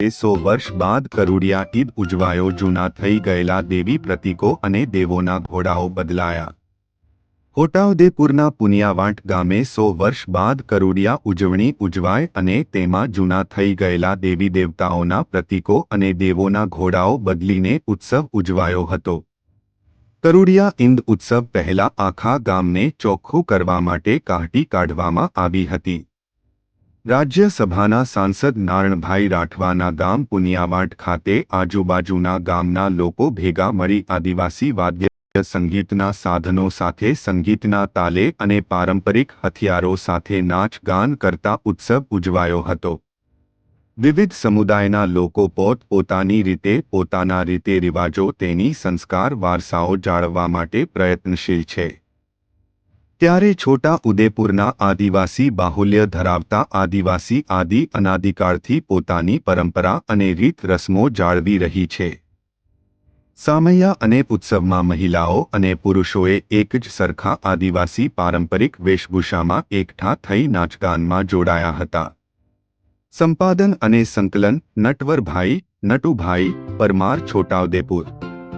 સો વર્ષ બાદ કરુડિયા ઈદ ઉજવાયો, જૂના થઈ ગયેલા દેવી પ્રતીકો અને દેવોના ઘોડાઓ બદલાયા. છોટાઉદેપુરના પુનિયાવાંટ ગામે સો વર્ષ બાદ કરુડિયા ઉજવણી ઉજવાય અને તેમાં જૂના થઈ ગયેલા દેવી દેવતાઓના પ્રતીકો અને દેવોના ઘોડાઓ બદલીને ઉત્સવ ઉજવાયો હતો. કરુડિયા ઇંદ ઉત્સવ પહેલા આખા ગામને ચોખ્ખું કરવા માટે કાઢી કાઢવામાં આવી હતી. રાજ્યસભાના સાંસદ નારણભાઈ રાઠવાના ગામ પુનિયાવાટ ખાતે આજુબાજુના ગામના લોકો ભેગા મળી આદિવાસી વાદ્ય સંગીતના સાધનો સાથે સંગીતના તાલે અને પારંપરિક હથિયારો સાથે નાચ ગાન કરતા ઉત્સવ ઉજવાયો હતો. વિવિધ સમુદાયના લોકો પોત પોતાની રીતે પોતાના રીતે રિવાજો તેની સંસ્કાર વારસાઓ જાળવવા માટે પ્રયત્નશીલ છે. ત્યારે છોટા ઉદેપુરના આદિવાસી બાહુલ્ય ધરાવતા આદિવાસી આદિ અનાદિકાળથી પોતાની પરંપરા અને રીત રસમો જાળવી રહી છે. સામૈયા અને ઉત્સવમાં મહિલાઓ અને પુરુષોએ એક જ સરખા આદિવાસી પારંપરિક વેશભૂષામાં એકઠા થઈ નાચગાનમાં જોડાયા હતા. સંપાદન અને સંકલન, નટવરભાઈ, નટુભાઈ, પરમાર, છોટાઉદેપુર.